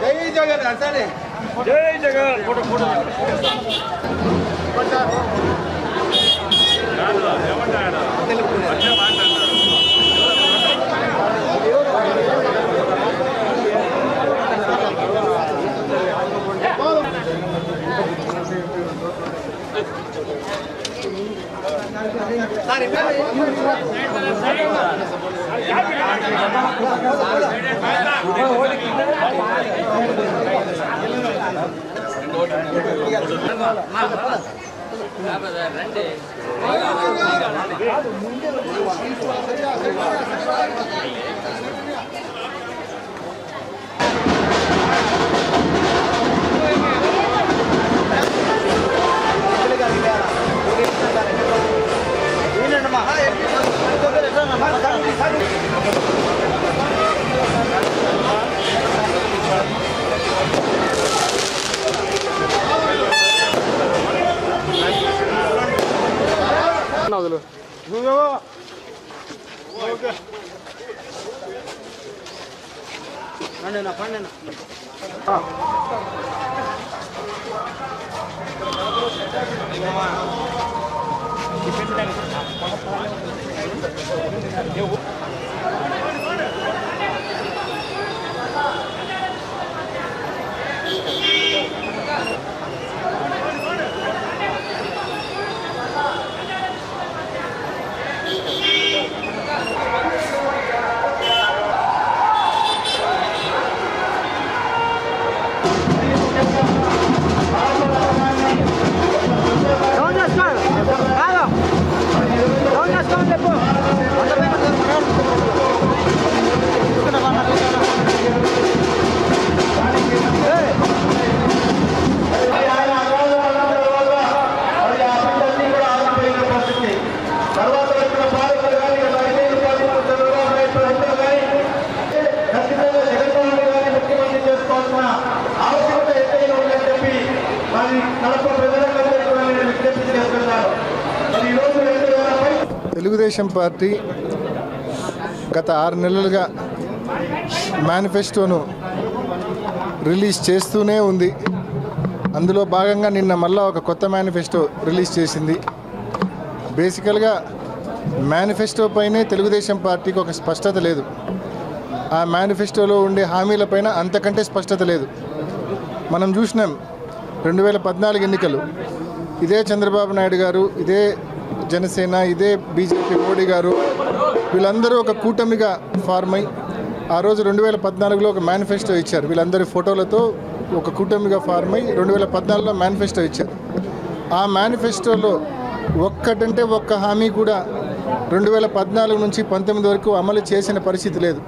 జై జగన్ ஜெய் ஜெகன். போட்டு போட்டு சாரி రండి ఏంటంటే మా ఎక్కడ Hazlo. Google. Okay. Pandena, pandena. Ah. Depende da. Eu vou Telugu Desam party గత ఆరు నెలలుగా మేనిఫెస్టోను రిలీజ్ చేస్తూనే ఉంది. అందులో భాగంగా నిన్న మళ్ళా ఒక కొత్త మేనిఫెస్టో రిలీజ్ చేసింది. బేసికల్గా మేనిఫెస్టో పైనే తెలుగుదేశం పార్టీకి ఒక స్పష్టత లేదు. ఆ మేనిఫెస్టోలో ఉండే హామీలపైన అంతకంటే స్పష్టత లేదు. మనం చూసినాం రెండు వేల పద్నాలుగు ఎన్నికలు. ఇదే చంద్రబాబు నాయుడు గారు ఇదే జనసేన ఇదే బీజేపీ మోడీ గారు వీళ్ళందరూ ఒక కూటమిగా ఫార్మ్ అయి ఆ రోజు రెండు వేల పద్నాలుగులో ఒక మేనిఫెస్టో ఇచ్చారు. వీళ్ళందరి ఫోటోలతో ఒక కూటమిగా ఫార్మ్ అయి రెండు వేల పద్నాలుగులో మేనిఫెస్టో ఇచ్చారు. ఆ మేనిఫెస్టోలో ఒక్కటంటే ఒక్క హామీ కూడా రెండు వేల పద్నాలుగు నుంచి పంతొమ్మిది వరకు అమలు చేసిన పరిస్థితి లేదు.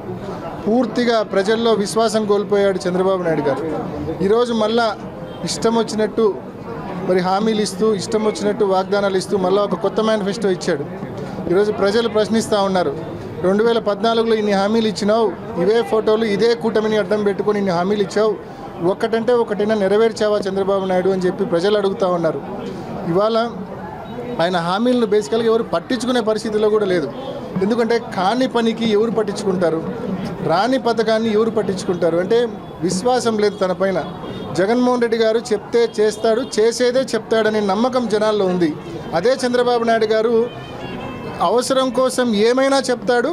పూర్తిగా ప్రజల్లో విశ్వాసం కోల్పోయాడు చంద్రబాబు నాయుడు గారు. ఈరోజు మళ్ళా ఇష్టం వచ్చినట్టు మరి హామీలు ఇస్తూ ఇష్టం వచ్చినట్టు వాగ్దానాలు ఇస్తూ మళ్ళీ ఒక కొత్త మేనిఫెస్టో ఇచ్చాడు. ఈరోజు ప్రజలు ప్రశ్నిస్తూ ఉన్నారు. రెండు వేల పద్నాలుగులో ఇన్ని హామీలు ఇచ్చినావు ఇవే ఫోటోలు ఇదే కూటమిని అడ్డం పెట్టుకొని ఇన్ని హామీలు ఇచ్చావు ఒక్కటంటే ఒకటైనా నెరవేర్చావా చంద్రబాబు నాయుడు అని చెప్పి ప్రజలు అడుగుతూ ఉన్నారు. ఇవాళ ఆయన హామీలను బేసికల్గా ఎవరు పట్టించుకునే పరిస్థితిలో కూడా లేదు. ఎందుకంటే కాని పనికి ఎవరు పట్టించుకుంటారు? రాని పథకాన్ని ఎవరు పట్టించుకుంటారు? అంటే విశ్వాసం లేదు తన పైన. జగన్మోహన్ రెడ్డి గారు చెప్తే చేస్తాడు చేసేదే చెప్తాడనే నమ్మకం జనాల్లో ఉంది. అదే చంద్రబాబు నాయుడు గారు అవసరం కోసం ఏమైనా చెప్తాడు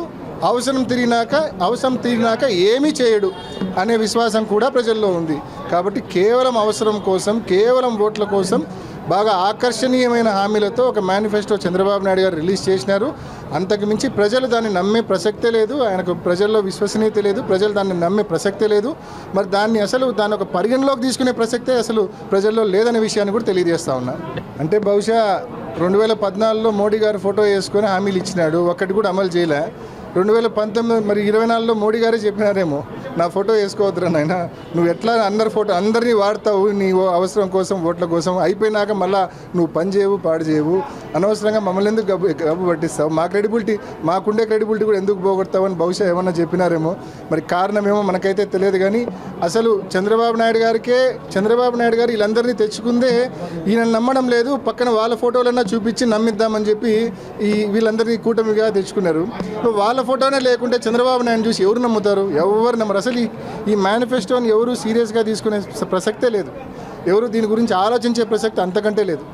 అవసరం తిరిగినాక అవసరం తిరిగినాక ఏమీ చేయడు అనే విశ్వాసం కూడా ప్రజల్లో ఉంది. కాబట్టి కేవలం అవసరం కోసం కేవలం ఓట్ల కోసం బాగా ఆకర్షణీయమైన హామీలతో ఒక మేనిఫెస్టో చంద్రబాబు నాయుడు గారు రిలీజ్ చేసినారు. అంతకు మించి ప్రజలు దాన్ని నమ్మే ప్రసక్తే లేదు ఆయనకు ప్రజల్లో విశ్వసనీయత లేదు ప్రజలు దాన్ని నమ్మే ప్రసక్తే లేదు. మరి దాన్ని అసలు దాని ఒక పరిగణలోకి తీసుకునే ప్రసక్తే అసలు ప్రజల్లో లేదనే విషయాన్ని కూడా తెలియజేస్తా ఉన్నా. అంటే బహుశా రెండు వేల పద్నాలుగులో మోడీ గారు ఫోటో వేసుకొని హామీలు ఇచ్చినాడు ఒకటి కూడా అమలు చేయలే. రెండు వేల పంతొమ్మిది మరి ఇరవై నాలుగులో మోడీ గారే చెప్పినారేమో. నా ఫోటో వేసుకోవద్దురా నాయన. నువ్వు ఎట్లా అందరి ఫోటో అందరినీ వాడతావు నీ అవసరం కోసం ఓట్ల కోసం. అయిపోయినాక మళ్ళా నువ్వు పని చేయవు పాడు చేయవు. అనవసరంగా మమ్మల్ని ఎందుకు గబ్బు గబ్బు పట్టిస్తావు? మా క్రెడిబిలిటీ మాకుండే క్రెడిబిలిటీ కూడా ఎందుకు పోగొడతావు అని బహుశా ఏమన్నా చెప్పినారేమో. మరి కారణమేమో మనకైతే తెలియదు కానీ అసలు చంద్రబాబు నాయుడు గారికే చంద్రబాబు నాయుడు గారు వీళ్ళందరినీ తెచ్చుకుందే ఈయన నమ్మడం లేదు. పక్కన వాళ్ళ ఫోటోలన్నా చూపించి నమ్మిద్దామని చెప్పి ఈ వీళ్ళందరినీ కూటమిగా తెచ్చుకున్నారు. వాళ్ళ ఫోటోనే లేకుంటే చంద్రబాబు నాయుడు చూసి ఎవరు నమ్ముతారు? ఎవరు నమ్మరు? అసలు ఈ- ఈ మేనిఫెస్టోని ఎవరు సీరియస్గా తీసుకునే ప్రసక్తే లేదు. ఎవరు దీని గురించి ఆలోచించే ప్రసక్తి అంతకంటే లేదు.